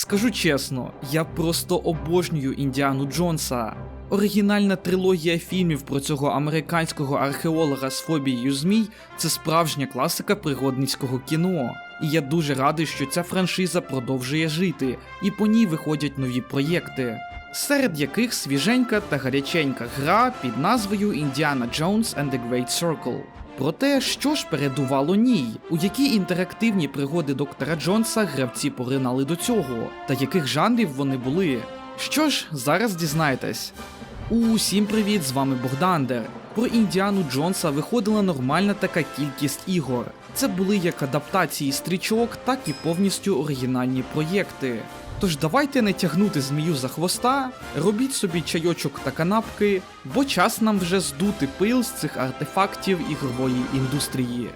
Скажу чесно, я просто обожнюю Індіану Джонса. Оригінальна трилогія фільмів про цього американського археолога з фобією змій це справжня класика пригодницького кіно. І я дуже радий, що ця франшиза продовжує жити, і по ній виходять нові проєкти, серед яких свіженька та гаряченька гра під назвою Індіана Jones and the Great Circle. Про те, що ж передувало ній, у які інтерактивні пригоди доктора Джонса гравці поринали до цього, та яких жанрів вони були. Що ж, зараз дізнаєтесь. Усім привіт, з вами Богдандер. Про Індіану Джонса виходила нормальна така кількість ігор. Це були як адаптації стрічок, так і повністю оригінальні проєкти. Тож давайте не тягнути змію за хвоста, робіть собі чайочок та канапки, бо час нам вже здути пил з цих артефактів ігрової індустрії.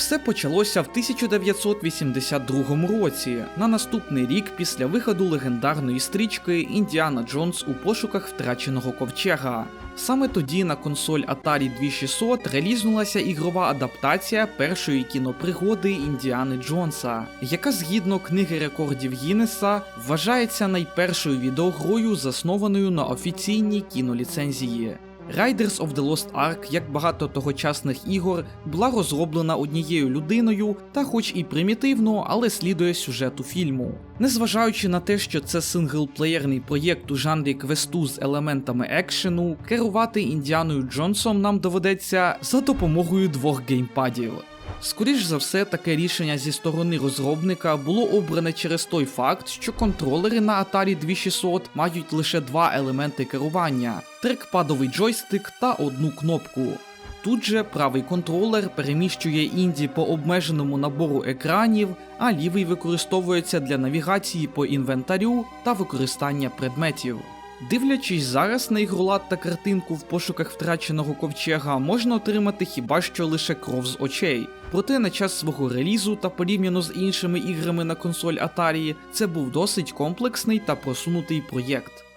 Все почалося в 1982 році, на наступний рік після виходу легендарної стрічки Індіана Джонс у пошуках втраченого ковчега. Саме тоді на консоль Atari 2600 релізнулася ігрова адаптація першої кінопригоди Індіани Джонса, яка згідно книги рекордів Гіннеса вважається найпершою відеогрою, заснованою на офіційній кіноліцензії. Riders of the Lost Ark, як багато тогочасних ігор, була розроблена однією людиною, та хоч і примітивно, але слідує сюжету фільму. Незважаючи на те, що це синглплеєрний проєкт у жанрі квесту з елементами екшену, керувати Індіаною Джонсом нам доведеться за допомогою двох геймпадів. Скоріш за все, таке рішення зі сторони розробника було обране через той факт, що контролери на Atari 2600 мають лише два елементи керування: трекпадовий джойстик та одну кнопку. Тут же правий контролер переміщує інді по обмеженому набору екранів, а лівий використовується для навігації по інвентарю та використання предметів. Дивлячись зараз на ігрулад та картинку в пошуках втраченого ковчега, можна отримати хіба що лише кров з очей. Проте на час свого релізу та порівняно з іншими іграми на консоль Atari, це був досить комплексний та просунутий проєкт.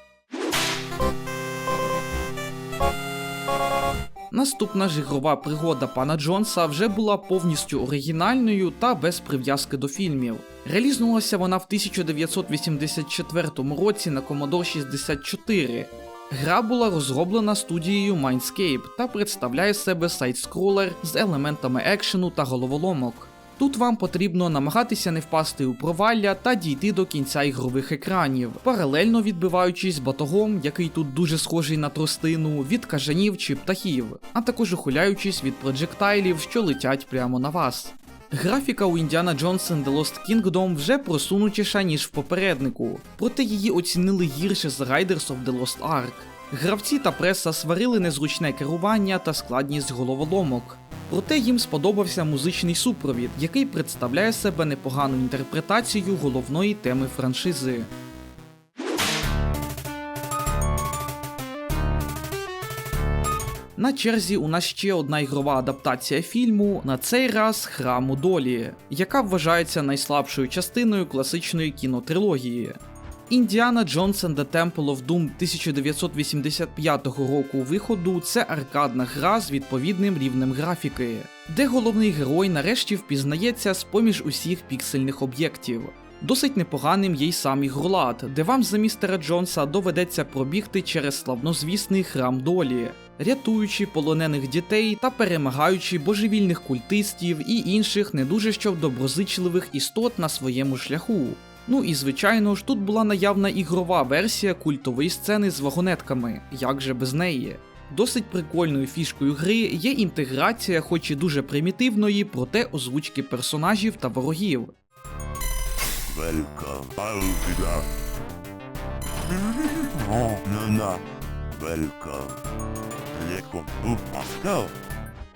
Наступна ж ігрова пригода пана Джонса вже була повністю оригінальною та без прив'язки до фільмів. Релізнулася вона в 1984 році на Commodore 64. Гра була розроблена студією Mindscape та представляє себе сайт-скролер з елементами екшену та головоломок. Тут вам потрібно намагатися не впасти у провалля та дійти до кінця ігрових екранів, паралельно відбиваючись батогом, який тут дуже схожий на тростину, від кажанів чи птахів, а також ухиляючись від проджектайлів, що летять прямо на вас. Графіка у Індіана Джонс The Lost Kingdom вже просунутіша, ніж в попереднику, проте її оцінили гірше з Riders of the Lost Ark. Гравці та преса сварили незручне керування та складність головоломок. Проте їм сподобався музичний супровід, який представляє себе непогану інтерпретацію головної теми франшизи. На черзі у нас ще одна ігрова адаптація фільму, на цей раз Храму Долі, яка вважається найслабшою частиною класичної кінотрилогії. Індіана Джонс and the Temple of Doom 1985 року виходу це аркадна гра з відповідним рівнем графіки, де головний герой нарешті впізнається з поміж усіх піксельних об'єктів. Досить непоганим є й сам ігролад, де вам за містера Джонса доведеться пробігти через славнозвісний храм долі, рятуючи полонених дітей та перемагаючи божевільних культистів і інших не дуже що доброзичливих істот на своєму шляху. Ну і звичайно ж тут була наявна ігрова версія культової сцени з вагонетками, як же без неї. Досить прикольною фішкою гри є інтеграція, хоч і дуже примітивної, проте озвучки персонажів та ворогів. Welcome,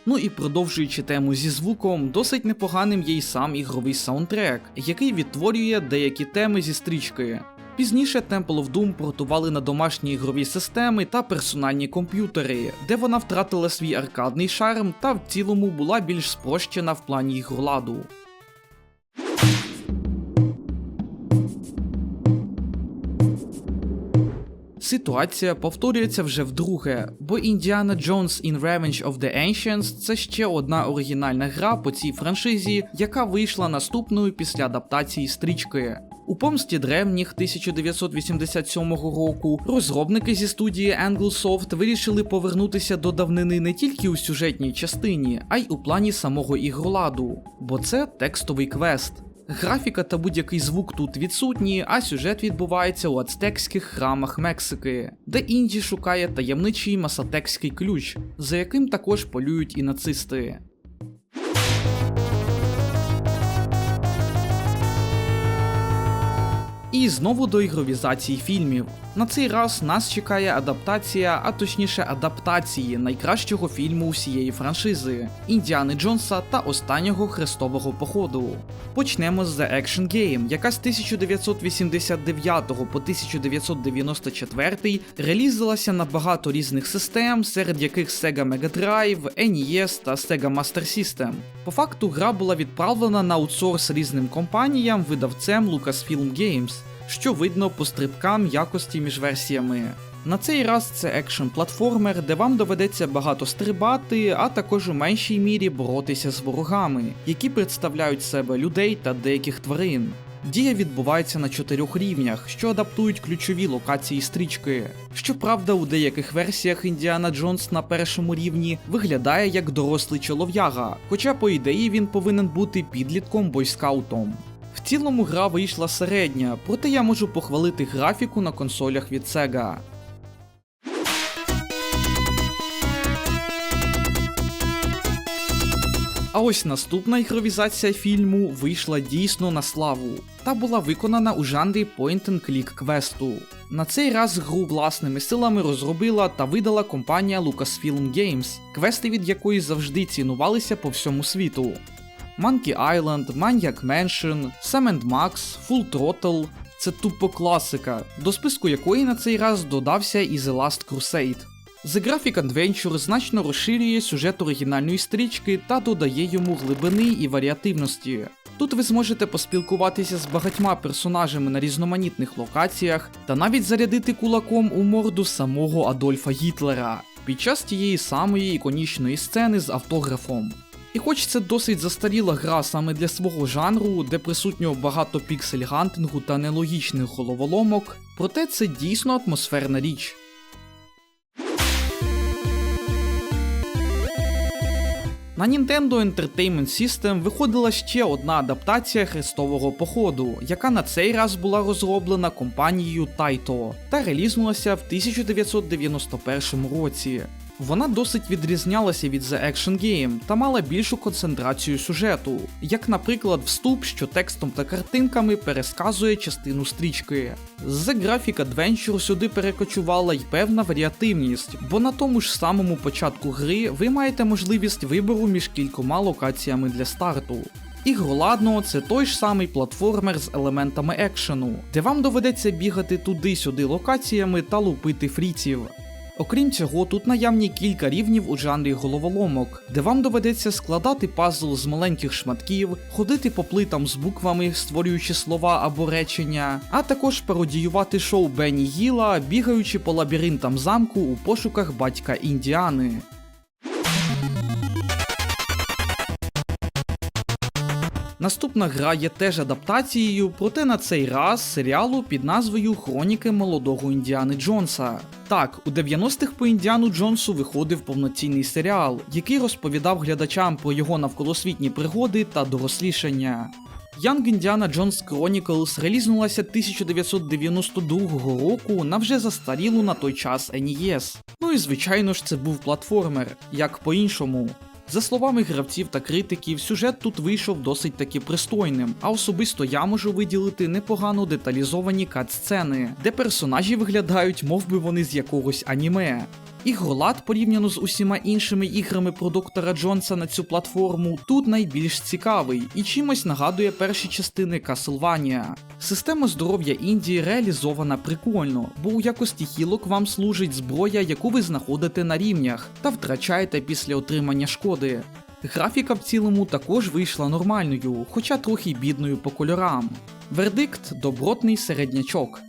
Ну і продовжуючи тему зі звуком, досить непоганим є й сам ігровий саундтрек, який відтворює деякі теми зі стрічки. Пізніше Temple of Doom портували на домашні ігрові системи та персональні комп'ютери, де вона втратила свій аркадний шарм та в цілому була більш спрощена в плані ігроладу. Ситуація повторюється вже вдруге, бо Indiana Jones in Revenge of the Ancients це ще одна оригінальна гра по цій франшизі, яка вийшла наступною після адаптації стрічки. У помсті древніх 1987 року розробники зі студії Anglesoft вирішили повернутися до давнини не тільки у сюжетній частині, а й у плані самого ігроладу, бо це текстовий квест. Графіка та будь-який звук тут відсутні, а сюжет відбувається у ацтекських храмах Мексики, де Інді шукає таємничий масатекський ключ, за яким також полюють і нацисти. І знову до ігровізації фільмів. На цей раз нас чекає адаптація, а точніше адаптації найкращого фільму усієї франшизи Індіани Джонса та останнього хрестового походу. Почнемо з The Action Game, яка з 1989 по 1994 релізилася на багато різних систем, серед яких Sega Mega Drive, NES та Sega Master System. По факту гра була відправлена на аутсорс різним компаніям, видавцем Lucasfilm Games що видно по стрибкам якості між версіями. На цей раз це екшн платформер, де вам доведеться багато стрибати, а також у меншій мірі боротися з ворогами, які представляють себе людей та деяких тварин. Дія відбувається на чотирьох рівнях, що адаптують ключові локації стрічки. Щоправда, у деяких версіях Індіана Джонс на першому рівні виглядає як дорослий чолов'яга, хоча по ідеї він повинен бути підлітком бойскаутом. Цілому гра вийшла середня, проте я можу похвалити графіку на консолях від Sega. А ось наступна ігровізація фільму вийшла дійсно на славу та була виконана у жанрі point-and-click квесту. На цей раз гру власними силами розробила та видала компанія Lucasfilm Games, квести від якої завжди цінувалися по всьому світу. Monkey Island, Maniac Mansion, Sam Max, Full Throttle – це тупо класика, до списку якої на цей раз додався і The Last Crusade. The Graphic Adventure значно розширює сюжет оригінальної стрічки та додає йому глибини і варіативності. Тут ви зможете поспілкуватися з багатьма персонажами на різноманітних локаціях та навіть зарядити кулаком у морду самого Адольфа Гітлера під час тієї самої іконічної сцени з автографом. І хоч це досить застаріла гра саме для свого жанру, де присутньо багато піксель-гантингу та нелогічних головоломок, проте це дійсно атмосферна річ. На Nintendo Entertainment System виходила ще одна адаптація хрестового походу, яка на цей раз була розроблена компанією Taito та релізнулася в 1991 році. Вона досить відрізнялася від The Action Game та мала більшу концентрацію сюжету, як, наприклад, вступ, що текстом та картинками пересказує частину стрічки. З The Graphic Adventure сюди перекочувала й певна варіативність, бо на тому ж самому початку гри ви маєте можливість вибору між кількома локаціями для старту. Ігроладно це той ж самий платформер з елементами екшену, де вам доведеться бігати туди-сюди локаціями та лупити фріців. Окрім цього, тут наявні кілька рівнів у жанрі головоломок, де вам доведеться складати пазл з маленьких шматків, ходити по плитам з буквами, створюючи слова або речення, а також пародіювати шоу Бенні Гіла, бігаючи по лабіринтам замку у пошуках батька Індіани. Наступна гра є теж адаптацією, проте на цей раз серіалу під назвою Хроніки молодого Індіани Джонса. Так, у 90-х по Індіану Джонсу виходив повноцінний серіал, який розповідав глядачам про його навколосвітні пригоди та дорослішання. Young Indiana Jones Chronicles релізнулася 1992 року на вже застарілу на той час NES. Ну і звичайно ж це був платформер, як по-іншому. За словами гравців та критиків, сюжет тут вийшов досить таки пристойним, а особисто я можу виділити непогано деталізовані кат-сцени, де персонажі виглядають, мов би вони з якогось аніме. Ігролад, порівняно з усіма іншими іграми про доктора Джонса на цю платформу, тут найбільш цікавий і чимось нагадує перші частини Castlevania. Система здоров'я Індії реалізована прикольно, бо у якості хілок вам служить зброя, яку ви знаходите на рівнях, та втрачаєте після отримання шкоди. Графіка в цілому також вийшла нормальною, хоча трохи бідною по кольорам. Вердикт добротний середнячок.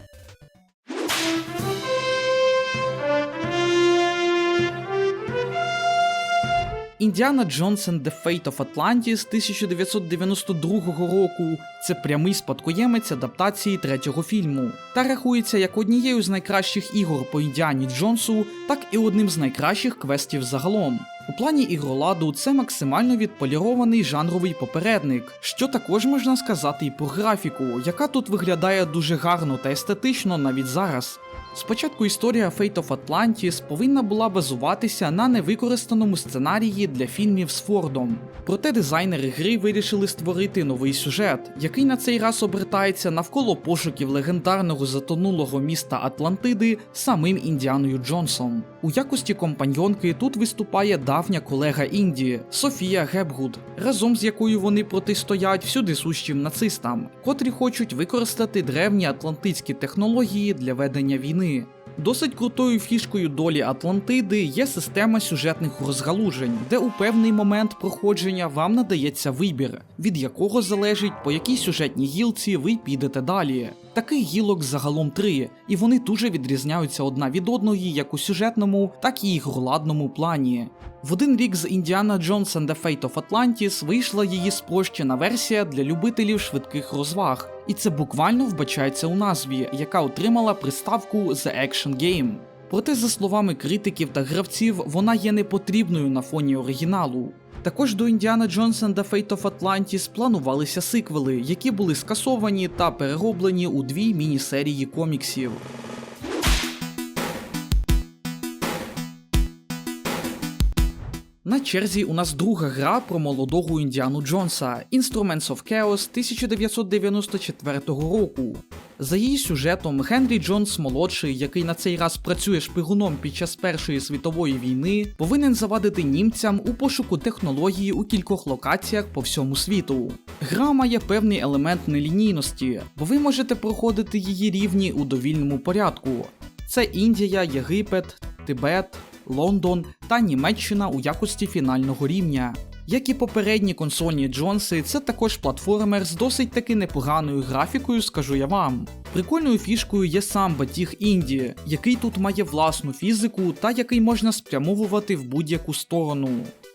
Індіана Джонс and the Fate of Atlantis 1992 року це прямий спадкоємець адаптації третього фільму та рахується як однією з найкращих ігор по Індіані Джонсу, так і одним з найкращих квестів загалом. У плані ігроладу це максимально відполірований жанровий попередник, що також можна сказати і про графіку, яка тут виглядає дуже гарно та естетично навіть зараз. Спочатку історія Fate of Atlantis повинна була базуватися на невикористаному сценарії для фільмів з Фордом. Проте дизайнери гри вирішили створити новий сюжет, який на цей раз обертається навколо пошуків легендарного затонулого міста Атлантиди самим Індіаною Джонсом. У якості компаньонки тут виступає давня колега Інді Софія Гепгуд, разом з якою вони протистоять всюди сущим нацистам, котрі хочуть використати древні атлантицькі технології для ведення війни війни. Досить крутою фішкою долі Атлантиди є система сюжетних розгалужень, де у певний момент проходження вам надається вибір, від якого залежить по якій сюжетній гілці ви підете далі. Таких гілок загалом три, і вони дуже відрізняються одна від одної як у сюжетному, так і ігроладному плані. В один рік з Indiana Jones and the Fate of Atlantis вийшла її спрощена версія для любителів швидких розваг, і це буквально вбачається у назві, яка отримала приставку The Action Game. Проте, за словами критиків та гравців, вона є непотрібною на фоні оригіналу. Також до Jones and the Fate of Atlantis планувалися сиквели, які були скасовані та перероблені у дві міні-серії коміксів. На черзі у нас друга гра про молодого Індіану Джонса Instruments of Chaos 1994 року. За її сюжетом, Генрі Джонс молодший, який на цей раз працює шпигуном під час Першої світової війни, повинен завадити німцям у пошуку технології у кількох локаціях по всьому світу. Гра має певний елемент нелінійності, бо ви можете проходити її рівні у довільному порядку. Це Індія, Єгипет, Тибет, Лондон та Німеччина у якості фінального рівня. Як і попередні консольні Джонси, це також платформер з досить таки непоганою графікою, скажу я вам. Прикольною фішкою є сам батіг Індії, який тут має власну фізику та який можна спрямовувати в будь-яку сторону.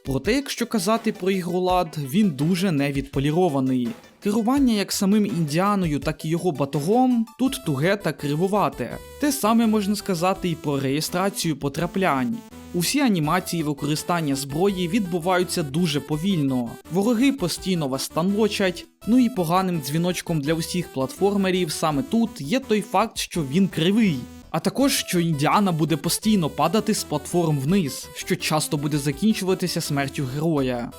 Проте, якщо казати про ігролад, він дуже невідполірований. Керування як самим індіаною, так і його батогом тут туге та кривувате. Те саме можна сказати і про реєстрацію потраплянь. Усі анімації використання зброї відбуваються дуже повільно. Вороги постійно вас станлочать. Ну і поганим дзвіночком для усіх платформерів саме тут є той факт, що він кривий. А також, що індіана буде постійно падати з платформ вниз, що часто буде закінчуватися смертю героя.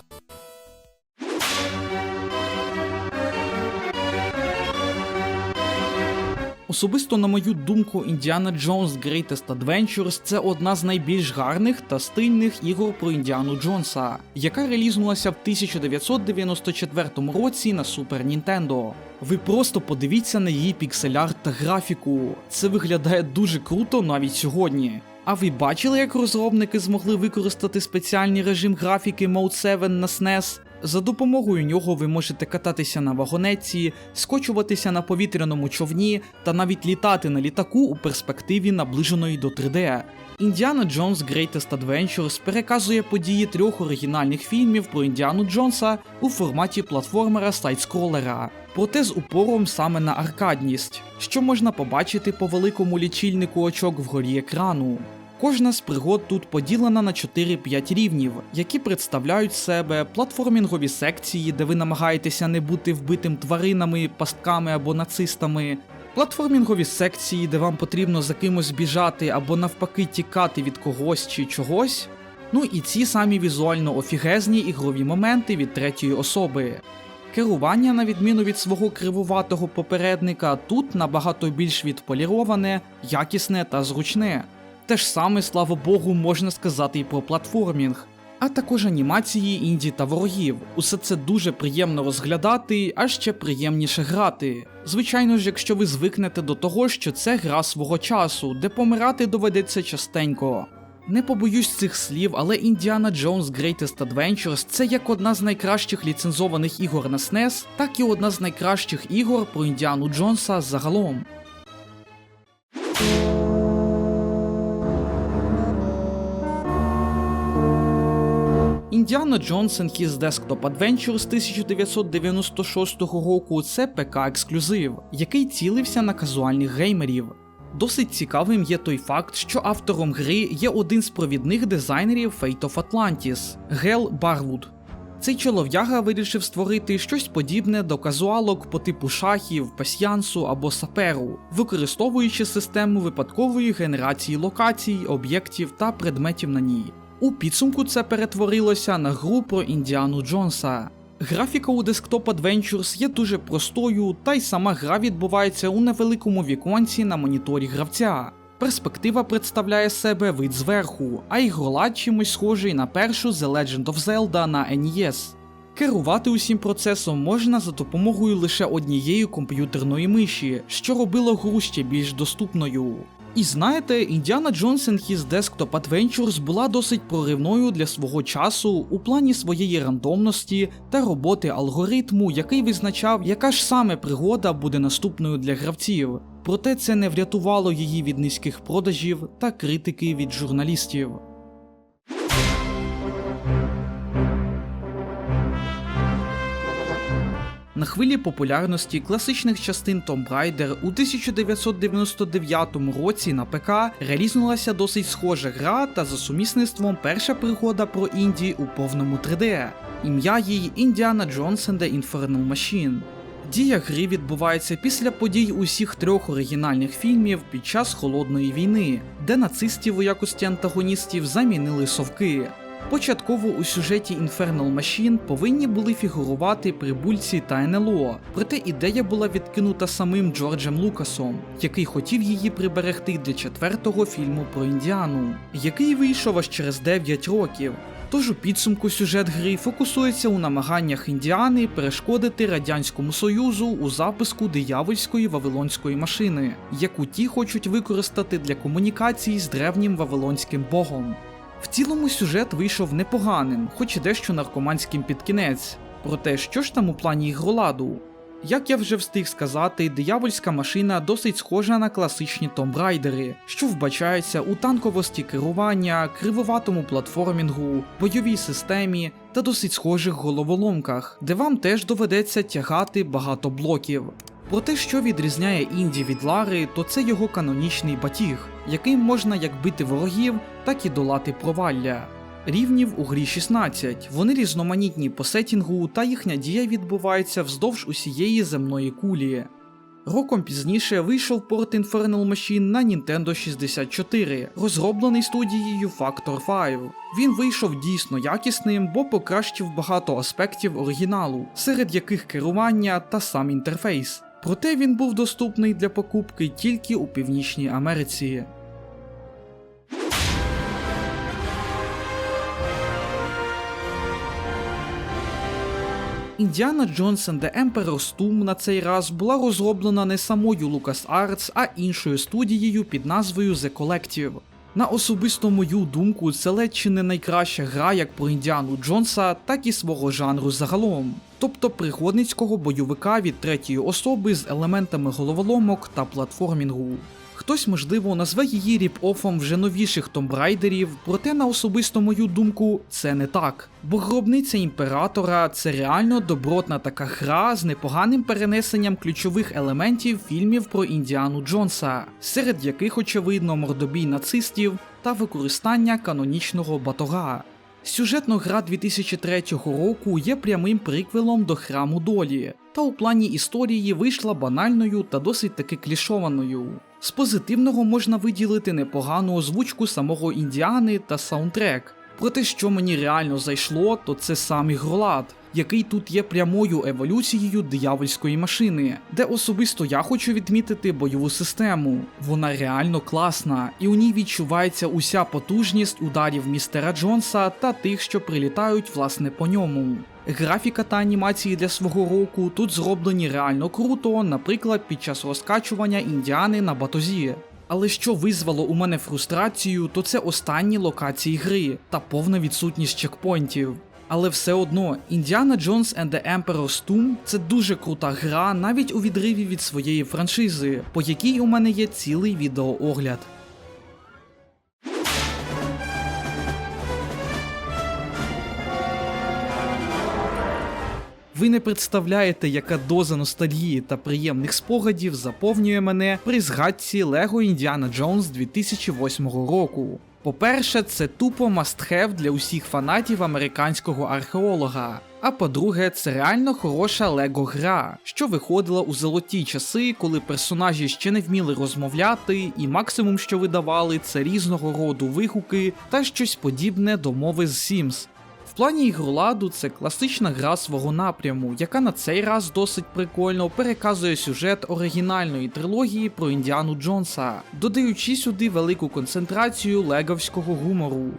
Особисто, на мою думку, Indiana Jones Greatest Adventures це одна з найбільш гарних та стильних ігор про Індіану Джонса, яка релізнулася в 1994 році на Super Nintendo. Ви просто подивіться на її піксель-арт та графіку. Це виглядає дуже круто навіть сьогодні. А ви бачили, як розробники змогли використати спеціальний режим графіки Mode 7 на SNES? За допомогою нього ви можете кататися на вагонетці, скочуватися на повітряному човні та навіть літати на літаку у перспективі наближеної до 3D. Індіана Джонс Greatest Adventures переказує події трьох оригінальних фільмів про Індіану Джонса у форматі платформера сайдскролера, проте з упором саме на аркадність, що можна побачити по великому лічильнику очок вгорі екрану. Кожна з пригод тут поділена на 4-5 рівнів, які представляють себе платформінгові секції, де ви намагаєтеся не бути вбитим тваринами, пастками або нацистами. Платформінгові секції, де вам потрібно за кимось біжати або навпаки тікати від когось чи чогось. Ну і ці самі візуально офігезні ігрові моменти від третьої особи. Керування, на відміну від свого кривуватого попередника, тут набагато більш відполіроване, якісне та зручне. Те ж саме, слава Богу, можна сказати і про платформінг. А також анімації інді та ворогів. Усе це дуже приємно розглядати, а ще приємніше грати. Звичайно ж, якщо ви звикнете до того, що це гра свого часу, де помирати доведеться частенько. Не побоюсь цих слів, але Indiana Jones Greatest Adventures це як одна з найкращих ліцензованих ігор на SNES, так і одна з найкращих ігор про Індіану Джонса загалом. Indiana Jones and Desktop Adventure з 1996 року це ПК ексклюзив, який цілився на казуальних геймерів. Досить цікавим є той факт, що автором гри є один з провідних дизайнерів Fate of Atlantis Гел Барвуд. Цей чолов'яга вирішив створити щось подібне до казуалок по типу шахів, пасьянсу або саперу, використовуючи систему випадкової генерації локацій, об'єктів та предметів на ній. У підсумку це перетворилося на гру про Індіану Джонса. Графіка у Desktop Adventures є дуже простою, та й сама гра відбувається у невеликому віконці на моніторі гравця. Перспектива представляє себе вид зверху, а ігролад чимось схожий на першу The Legend of Zelda на NES. Керувати усім процесом можна за допомогою лише однієї комп'ютерної миші, що робило гру ще більш доступною. І знаєте, Індіана Джонс and His Desktop Adventures була досить проривною для свого часу у плані своєї рандомності та роботи алгоритму, який визначав, яка ж саме пригода буде наступною для гравців. Проте це не врятувало її від низьких продажів та критики від журналістів. На хвилі популярності класичних частин Tomb Raider у 1999 році на ПК релізнулася досить схожа гра та за сумісництвом перша пригода про Інді у повному 3D. Ім'я їй Indiana Jones and the Infernal Machine. Дія гри відбувається після подій усіх трьох оригінальних фільмів під час холодної війни, де нацистів у якості антагоністів замінили совки. Початково у сюжеті Infernal Machine повинні були фігурувати прибульці та НЛО, проте ідея була відкинута самим Джорджем Лукасом, який хотів її приберегти для четвертого фільму про Індіану, який вийшов аж через 9 років. Тож у підсумку сюжет гри фокусується у намаганнях індіани перешкодити Радянському Союзу у запуску диявольської вавилонської машини, яку ті хочуть використати для комунікації з древнім вавилонським богом. В цілому сюжет вийшов непоганим, хоч і дещо наркоманським під кінець. Проте, що ж там у плані ігроладу? Як я вже встиг сказати, диявольська машина досить схожа на класичні томбрайдери, що вбачаються у танковості керування, кривоватому платформінгу, бойовій системі та досить схожих головоломках, де вам теж доведеться тягати багато блоків. Про те, що відрізняє Інді від Лари, то це його канонічний батіг, яким можна як бити ворогів, так і долати провалля. Рівнів у грі 16, вони різноманітні по сетінгу, та їхня дія відбувається вздовж усієї земної кулі. Роком пізніше вийшов порт Infernal Machine на Nintendo 64, розроблений студією Factor 5. Він вийшов дійсно якісним, бо покращив багато аспектів оригіналу, серед яких керування та сам інтерфейс. Проте він був доступний для покупки тільки у Північній Америці. Індіана Джонс the Emperor's Tomb на цей раз була розроблена не самою LucasArts, а іншою студією під назвою The Collective. На особисту мою думку, це ледь чи не найкраща гра як про Індіану Джонса, так і свого жанру загалом, тобто пригодницького бойовика від третьої особи з елементами головоломок та платформінгу. Хтось, можливо, назве її ріп-офом вже новіших томбрайдерів, проте, на особисту мою думку, це не так. Бо гробниця імператора це реально добротна така гра з непоганим перенесенням ключових елементів фільмів про Індіану Джонса, серед яких, очевидно, мордобій нацистів та використання канонічного батога. Сюжетно гра 2003 року є прямим приквелом до храму долі, та у плані історії вийшла банальною та досить таки клішованою. З позитивного можна виділити непогану озвучку самого Індіани та саундтрек. Проте, що мені реально зайшло, то це сам ігролад, який тут є прямою еволюцією диявольської машини, де особисто я хочу відмітити бойову систему. Вона реально класна, і у ній відчувається уся потужність ударів містера Джонса та тих, що прилітають власне по ньому. Графіка та анімації для свого року тут зроблені реально круто, наприклад, під час розкачування індіани на батозі. Але що визвало у мене фрустрацію, то це останні локації гри та повна відсутність чекпоінтів. Але все одно, Indiana Jones and the Emperor's Tomb – це дуже крута гра навіть у відриві від своєї франшизи, по якій у мене є цілий відеоогляд. Ви не представляєте, яка доза ностальгії та приємних спогадів заповнює мене при згадці Lego Індіана Джонс 2008 року. По-перше, це тупо must-have для усіх фанатів американського археолога. А по-друге, це реально хороша лего гра, що виходила у золоті часи, коли персонажі ще не вміли розмовляти, і максимум, що видавали, це різного роду вигуки та щось подібне до мови з Sims. В плані ігроладу це класична гра свого напряму, яка на цей раз досить прикольно переказує сюжет оригінальної трилогії про Індіану Джонса, додаючи сюди велику концентрацію леговського гумору.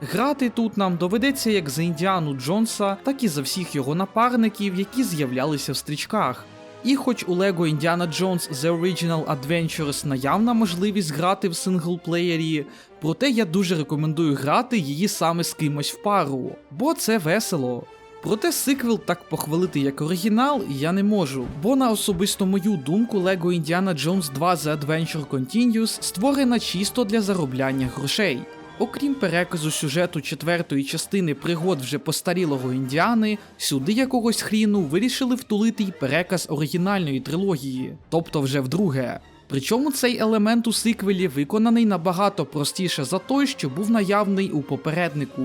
Грати тут нам доведеться як за Індіану Джонса, так і за всіх його напарників, які з'являлися в стрічках. І хоч у LEGO Indiana Jones The Original Adventures наявна можливість грати в синглплеєрі, проте я дуже рекомендую грати її саме з кимось в пару, бо це весело. Проте сиквел так похвалити як оригінал я не можу, бо на особисто мою думку LEGO Indiana Jones 2 The Adventure Continues створена чисто для заробляння грошей. Окрім переказу сюжету четвертої частини пригод вже постарілого індіани, сюди якогось хріну вирішили втулити й переказ оригінальної трилогії, тобто вже вдруге. Причому цей елемент у сиквелі виконаний набагато простіше за той, що був наявний у попереднику.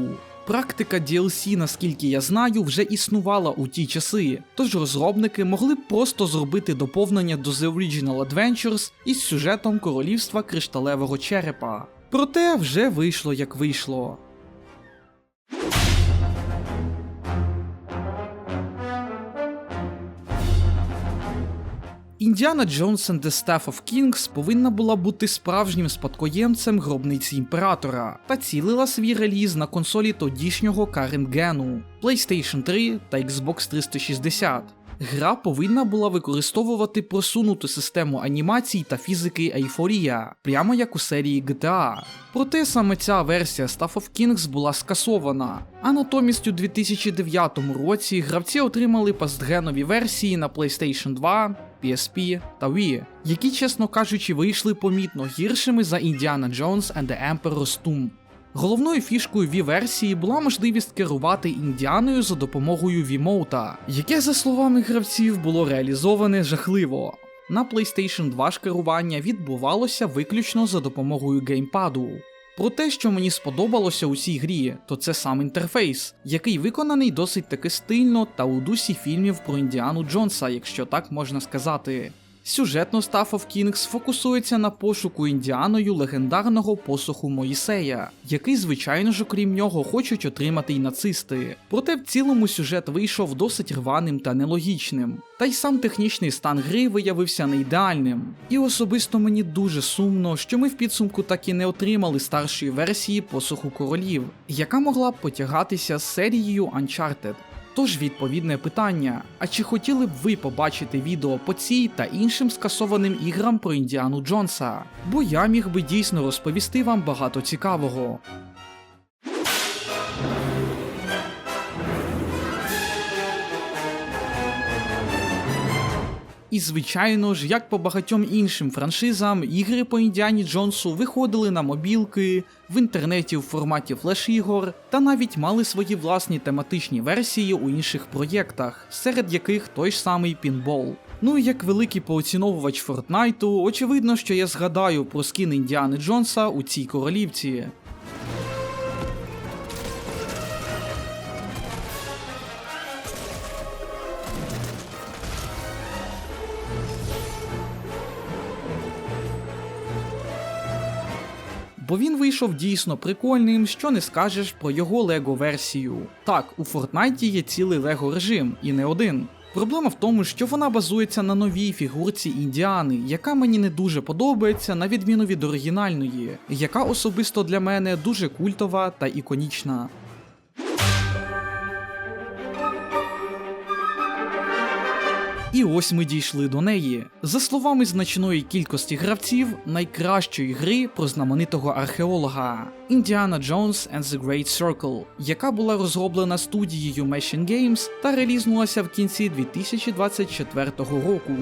Практика DLC, наскільки я знаю, вже існувала у ті часи, тож розробники могли б просто зробити доповнення до The Original Adventures із сюжетом королівства кришталевого черепа. Проте вже вийшло як вийшло. Індіана Джонс the Staff of Kings повинна була бути справжнім спадкоємцем гробниці імператора та цілила свій реліз на консолі тодішнього Каренгену, PlayStation 3 та Xbox 360. Гра повинна була використовувати просунуту систему анімацій та фізики Ейфорія, прямо як у серії GTA. Проте саме ця версія Staff of Kings була скасована, а натомість у 2009 році гравці отримали пастгенові версії на PlayStation 2, PSP та Wii, які, чесно кажучи, вийшли помітно гіршими за Indiana Jones and the Emperor's Tomb. Головною фішкою Wii-версії була можливість керувати індіаною за допомогою Вімоута, яке, за словами гравців, було реалізоване жахливо. На PlayStation 2 ж керування відбувалося виключно за допомогою геймпаду. Про те, що мені сподобалося у цій грі, то це сам інтерфейс, який виконаний досить таки стильно та у дусі фільмів про Індіану Джонса, якщо так можна сказати. Сюжетно Staff of Kings фокусується на пошуку індіаною легендарного посуху Моїсея, який, звичайно ж, окрім нього, хочуть отримати й нацисти. Проте в цілому сюжет вийшов досить рваним та нелогічним. Та й сам технічний стан гри виявився не ідеальним. І особисто мені дуже сумно, що ми в підсумку так і не отримали старшої версії посуху королів, яка могла б потягатися з серією Uncharted. Тож відповідне питання: а чи хотіли б ви побачити відео по цій та іншим скасованим іграм про Індіану Джонса? Бо я міг би дійсно розповісти вам багато цікавого. І звичайно ж, як по багатьом іншим франшизам, ігри по Індіані Джонсу виходили на мобілки, в інтернеті в форматі флеш-ігор, та навіть мали свої власні тематичні версії у інших проєктах, серед яких той ж самий пінбол. Ну і як великий поціновувач Фортнайту, очевидно, що я згадаю про скін Індіани Джонса у цій королівці. Бо він вийшов дійсно прикольним, що не скажеш про його лего версію. Так, у Фортнайті є цілий лего режим, і не один. Проблема в тому, що вона базується на новій фігурці Індіани, яка мені не дуже подобається, на відміну від оригінальної, яка особисто для мене дуже культова та іконічна. І ось ми дійшли до неї. За словами значної кількості гравців, найкращої гри про знаменитого археолога Індіана Джонс and the Great Circle, яка була розроблена студією Machine Games та релізнулася в кінці 2024 року.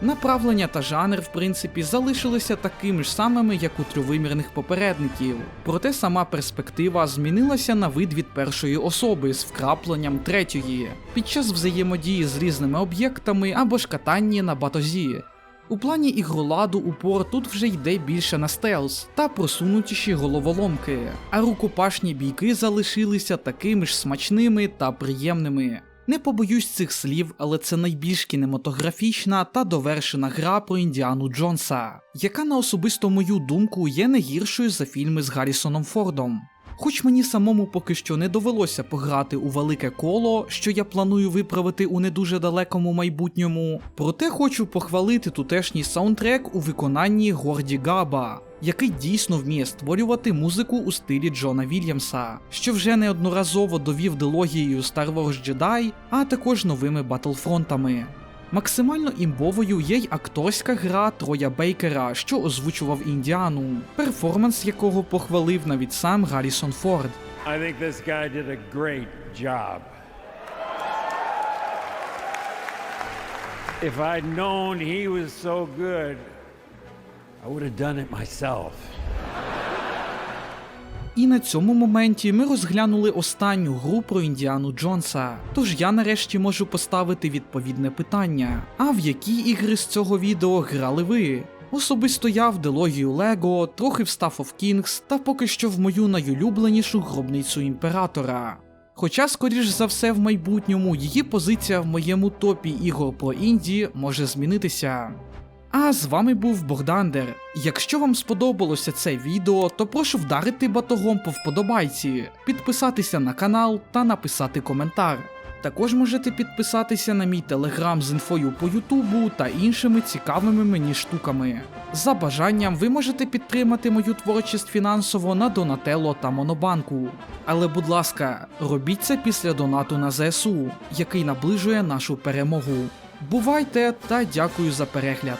Направлення та жанр, в принципі, залишилися такими ж самими, як у трьовимірних попередників. Проте сама перспектива змінилася на вид від першої особи з вкрапленням третьої під час взаємодії з різними об'єктами або ж катанні на батозі. У плані ігроладу упор тут вже йде більше на стелс та просунутіші головоломки, а рукопашні бійки залишилися такими ж смачними та приємними. Не побоюсь цих слів, але це найбільш кінематографічна та довершена гра про Індіану Джонса, яка на особисто мою думку є не гіршою за фільми з Гаррісоном Фордом. Хоч мені самому поки що не довелося пограти у велике коло, що я планую виправити у не дуже далекому майбутньому, проте хочу похвалити тутешній саундтрек у виконанні Горді Габа, який дійсно вміє створювати музику у стилі Джона Вільямса, що вже неодноразово довів дилогією Star Wars Jedi, а також новими батлфронтами. Максимально імбовою є й акторська гра Троя Бейкера, що озвучував Індіану, перформанс якого похвалив навіть сам Гаррісон Форд. I think this guy did a great job. If I'd known he was so good, I would have done it myself. І на цьому моменті ми розглянули останню гру про Індіану Джонса. Тож я нарешті можу поставити відповідне питання: а в які ігри з цього відео грали ви? Особисто я в дилогію Лего, трохи в Staff of Kings та поки що в мою найулюбленішу гробницю імператора. Хоча, скоріш за все, в майбутньому її позиція в моєму топі ігор про інді може змінитися. А з вами був Богдандер. Якщо вам сподобалося це відео, то прошу вдарити батогом по вподобайці, підписатися на канал та написати коментар. Також можете підписатися на мій телеграм з інфою по Ютубу та іншими цікавими мені штуками. За бажанням ви можете підтримати мою творчість фінансово на Донателло та Монобанку. Але, будь ласка, робіть це після донату на ЗСУ, який наближує нашу перемогу. Бувайте та дякую за перегляд.